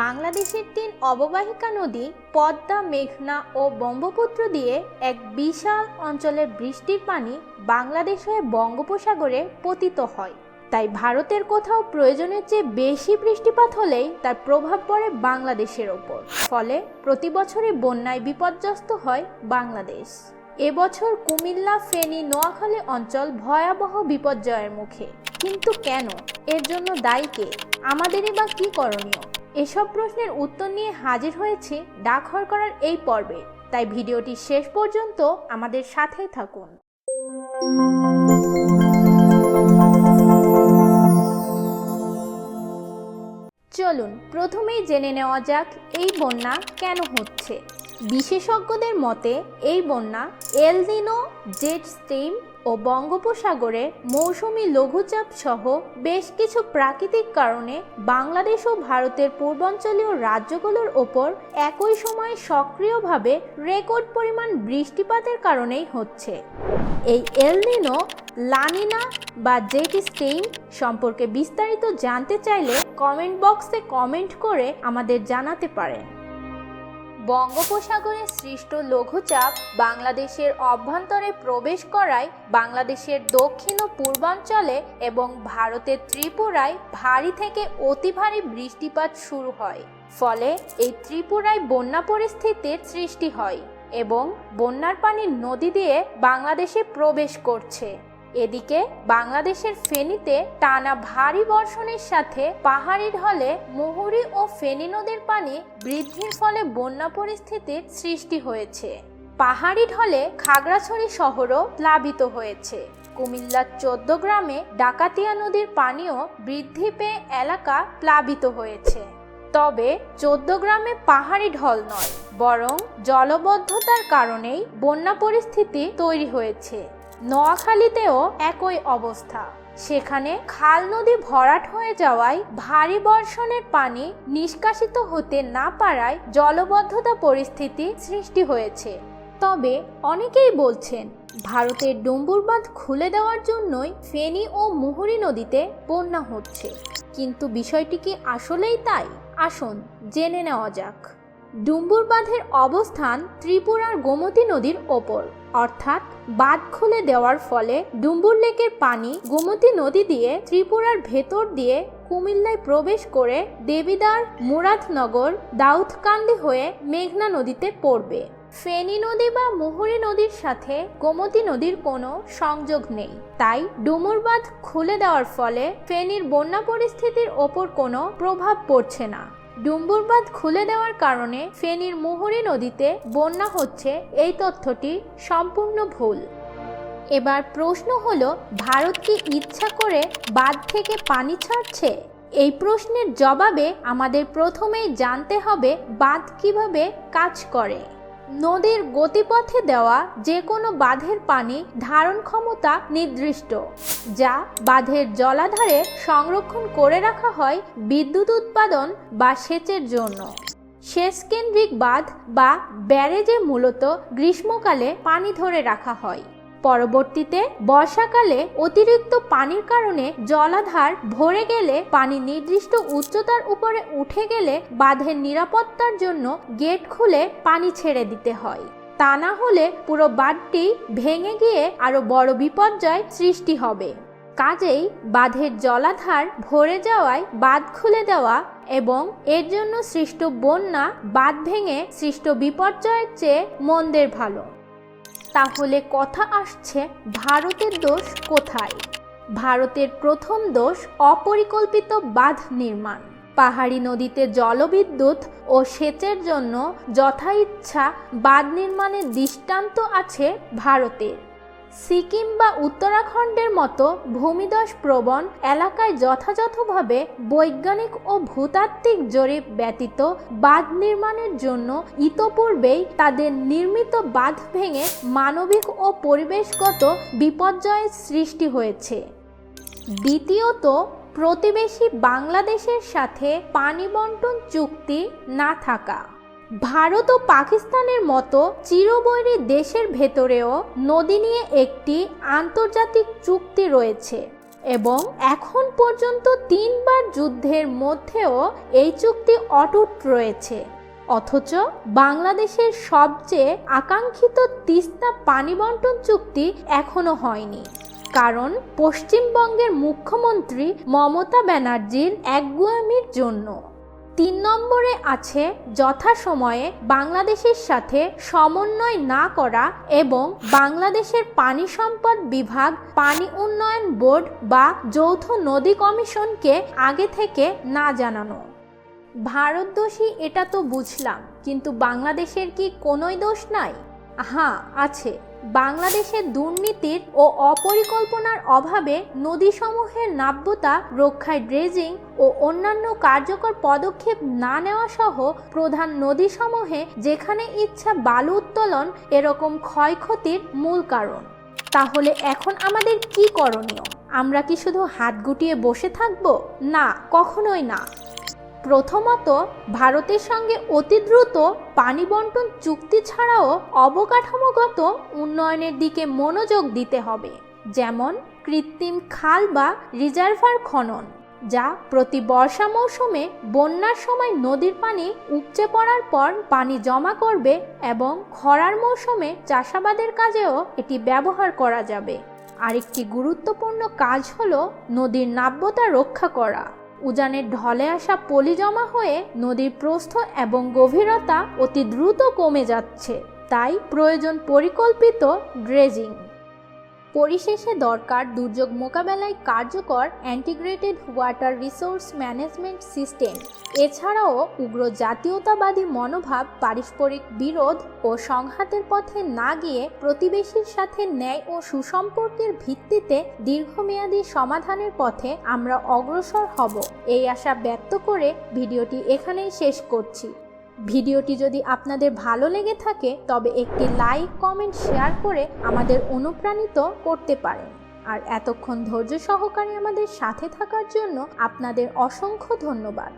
বাংলাদেশের তিন অববাহিকা নদী পদ্মা, মেঘনা ও ব্রহ্মপুত্র দিয়ে এক বিশাল অঞ্চলের বৃষ্টির পানি বাংলাদেশ হয়ে বঙ্গোপসাগরে পতিত হয়। তাই ভারতের কোথাও প্রয়োজনের চেয়ে বেশি বৃষ্টিপাত হলেই তার প্রভাব পড়ে বাংলাদেশের ওপর। ফলে প্রতি বছরই বন্যায় বিপর্যস্ত হয় বাংলাদেশ। এবছর কুমিল্লা, ফেনী, নোয়াখালী অঞ্চল ভয়াবহ বিপর্যয়ের মুখে। কিন্তু কেন? এর জন্য দায়ী কে? আমাদেরই বা কি করণীয়? এসব প্রশ্নের উত্তর নিয়ে হাজির হয়েছি ডাকঘর করার এই পর্বে। তাই ভিডিওটি শেষ পর্যন্ত আমাদের সাথেই থাকুন। চলুন, প্রথমেই জেনে নেওয়া যাক এই বন্যা কেন হচ্ছে। বিশেষজ্ঞদের মতে, এই বন্যা এলদিনো জেট স্ট্রিম ও বঙ্গোপসাগরে মৌসুমি লঘুচাপ সহ বেশ কিছু প্রাকৃতিক কারণে বাংলাদেশ ও ভারতের পূর্বাঞ্চলীয় রাজ্যগুলোর ওপর একই সময়ে সক্রিয়ভাবে রেকর্ড পরিমাণ বৃষ্টিপাতের কারণেই হচ্ছে। এই এলনিনো লানিনা বা জেট স্টেইন সম্পর্কে বিস্তারিত জানতে চাইলে কমেন্ট বক্সে কমেন্ট করে আমাদের জানাতে পারেন। বঙ্গোপসাগরে সৃষ্ট লঘুচাপ বাংলাদেশের অভ্যন্তরে প্রবেশ করায় বাংলাদেশের দক্ষিণ ও পূর্বাঞ্চলে এবং ভারতের ত্রিপুরায় ভারী থেকে অতি ভারী বৃষ্টিপাত শুরু হয়। ফলে এই ত্রিপুরায় বন্যা পরিস্থিতির সৃষ্টি হয় এবং বন্যার পানি নদী দিয়ে বাংলাদেশে প্রবেশ করছে। এদিকে বাংলাদেশের ফেনীতে টানা ভারী বর্ষণের সাথে পাহাড়ি ঢলে মুহুরী ও ফেনী নদীর পানি বৃদ্ধির ফলে বন্যা পরিস্থিতির সৃষ্টি হয়েছে। পাহাড়ি ঢলে খাগড়াছড়ি শহরও প্লাবিত হয়েছে। কুমিল্লার চোদ্দ গ্রামে ডাকাতিয়া নদীর পানিও বৃদ্ধি পেয়ে এলাকা প্লাবিত হয়েছে। তবে চোদ্দ গ্রামে পাহাড়ি ঢল নয়, বরং জলবদ্ধতার কারণেই বন্যা পরিস্থিতি তৈরি হয়েছে। নোয়াখালীতেও একই অবস্থা। সেখানে খাল নদী ভরাট হয়ে যাওয়ায় ভারী বর্ষণের পানি নিষ্কাশিত হতে না পারায় জলবদ্ধতা পরিস্থিতি সৃষ্টি হয়েছে। তবে অনেকেই বলছেন, ভারতের ডুম্বুর বাঁধ খুলে দেওয়ার জন্যই ফেনী ও মুহুরী নদীতে বন্যা হচ্ছে। কিন্তু বিষয়টি কি আসলেই তাই? আসুন জেনে নেওয়া যাক। ডুম্বুর বাঁধের অবস্থান ত্রিপুরার গোমতী নদীর ওপর। অর্থাৎ বাঁধ খুলে দেওয়ার ফলে ডুম্বুর লেকের পানি গোমতী নদী দিয়ে ত্রিপুরার ভেতর দিয়ে কুমিল্লায় প্রবেশ করে দেবিদার মুরাদনগর, দাউদকান্দি হয়ে মেঘনা নদীতে পড়বে। ফেনী নদী বা মুহুরী নদীর সাথে গোমতী নদীর কোনো সংযোগ নেই। তাই ডুমুর বাঁধ খুলে দেওয়ার ফলে ফেনীর বন্যা পরিস্থিতির ওপর কোনো প্রভাব পড়ছে না। ডুম্বুর বাঁধ খুলে দেওয়ার কারণে ফেনীর মুহুরী নদীতে বন্যা হচ্ছে, এই তথ্যটি সম্পূর্ণ ভুল। এবার প্রশ্ন হল, ভারত কি ইচ্ছা করে বাঁধ থেকে পানি ছাড়ছে? এই প্রশ্নের জবাবে আমাদের প্রথমেই জানতে হবে, বাঁধ কীভাবে কাজ করে। নদীর গতিপথে দেওয়া যে কোনো বাঁধের পানি ধারণ ক্ষমতা নির্দিষ্ট, যা বাঁধের জলাধারে সংরক্ষণ করে রাখা হয় বিদ্যুৎ উৎপাদন বা সেচের জন্য। সেচকেন্দ্রিক বাঁধ বা ব্যারেজে মূলত গ্রীষ্মকালে পানি ধরে রাখা হয়। পরবর্তীতে বর্ষাকালে অতিরিক্ত পানির কারণে জলাধার ভরে গেলে পানি নির্দিষ্ট উচ্চতার উপরে উঠে গেলে বাঁধের নিরাপত্তার জন্য গেট খুলে পানি ছেড়ে দিতে হয়। তা না হলে পুরো বাঁধটি ভেঙে গিয়ে আরও বড় বিপর্যয় সৃষ্টি হবে। কাজেই বাঁধের জলাধার ভরে যাওয়ায় বাঁধ খুলে দেওয়া এবং এর জন্য সৃষ্ট বন্যা বাঁধ ভেঙে সৃষ্ট বিপর্যয়ের চেয়ে মন্দের ভালো। তাহলে কথা আসছে ভারতের দোষ কোথায়? ভারতের প্রথম দোষ অপরিকল্পিত বাঁধ নির্মাণ। পাহাড়ি নদীতে জলবিদ্যুৎ ও সেচের জন্য যথা ইচ্ছা বাঁধ নির্মাণের দৃষ্টান্ত আছে ভারতের। সিকিম বা উত্তরাখণ্ডের মতো ভূমিদশ প্রবণ এলাকায় যথাযথভাবে বৈজ্ঞানিক ও ভূতাত্ত্বিক জরিপ ব্যতীত বাঁধ নির্মাণের জন্য ইতপূর্বেই তাদের নির্মিত বাঁধ ভেঙে মানবিক ও পরিবেশগত বিপর্যয়ের সৃষ্টি হয়েছে। দ্বিতীয়ত, প্রতিবেশী বাংলাদেশের সাথে পানি বন্টন চুক্তি না থাকা। ভারত ও পাকিস্তানের মতো চিরবৈরী দেশের ভেতরেও নদী নিয়ে একটি আন্তর্জাতিক চুক্তি রয়েছে এবং এখন পর্যন্ত তিনবার যুদ্ধের মধ্যেও এই চুক্তি অটুট রয়েছে। অথচ বাংলাদেশের সবচেয়ে আকাঙ্ক্ষিত তিস্তা পানি বন্টন চুক্তি এখনও হয়নি। কারণ পশ্চিমবঙ্গের মুখ্যমন্ত্রী মমতা ব্যানার্জির একগুয়ামির জন্য। তিন নম্বরে আছে যথাসময়ে বাংলাদেশের সাথে সমন্বয় না করা এবং বাংলাদেশের পানি সম্পদ বিভাগ, পানি উন্নয়ন বোর্ড বা যৌথ নদী কমিশনকে আগে থেকে না জানানো। ভারতদোষী এটা তো বুঝলাম, কিন্তু বাংলাদেশের কি কোনোই দোষ নাই? হ্যাঁ আছে। বাংলাদেশের দুর্নীতির ও অপরিকল্পনার অভাবে নদীসমূহের নাব্যতা, রক্ষায় ড্রেজিং ও অন্যান্য কার্যকর পদক্ষেপ না নেওয়া সহ প্রধান নদীসমূহে যেখানে ইচ্ছা বালু উত্তোলন এরকম ক্ষয়ক্ষতির মূল কারণ। তাহলে এখন আমাদের কি করণীয়? আমরা কি শুধু হাত গুটিয়ে বসে থাকব? না, কখনোই না। প্রথমত, ভারতের সঙ্গে অতি দ্রুত পানি বন্টন চুক্তি ছাড়াও অবকাঠামোগত উন্নয়নের দিকে মনোযোগ দিতে হবে, যেমন কৃত্রিম খাল বা রিজার্ভার খনন, যা প্রতি বর্ষা মৌসুমে বন্যার সময় নদীর পানি উপচে পড়ার পর পানি জমা করবে এবং খরার মৌসুমে চাষাবাদের কাজেও এটি ব্যবহার করা যাবে। আরেকটি গুরুত্বপূর্ণ কাজ হলো নদীর নাব্যতা রক্ষা করা। উজানের ঢলে আসা পলি জমা হয়ে নদীর প্রস্থ এবং গভীরতা অতি দ্রুত কমে যাচ্ছে। তাই প্রয়োজন পরিকল্পিত ড্রেজিং। পরিশেষে দরকার দুর্যোগ মোকাবেলায় কার্যকর integrated water resource management system. এছাড়াও উগ্র জাতীয়তাবাদী মনোভাব, পারস্পরিক বিরোধ ও সংঘাতের পথে না গিয়ে প্রতিবেশীর সাথে ন্যায় ও সুসম্পর্কের ভিত্তিতে দীর্ঘমেয়াদী সমাধানের পথে আমরা অগ্রসর হব। এই আশা ব্যক্ত করে ভিডিওটি এখানেই শেষ করছি। ভিডিওটি যদি আপনাদের ভালো লেগে থাকে, তবে একটি লাইক, কমেন্ট, শেয়ার করে আমাদের অনুপ্রাণিত করতে পারেন। আর এতক্ষণ ধৈর্য সহকারে আমাদের সাথে থাকার জন্য আপনাদের অসংখ্য ধন্যবাদ।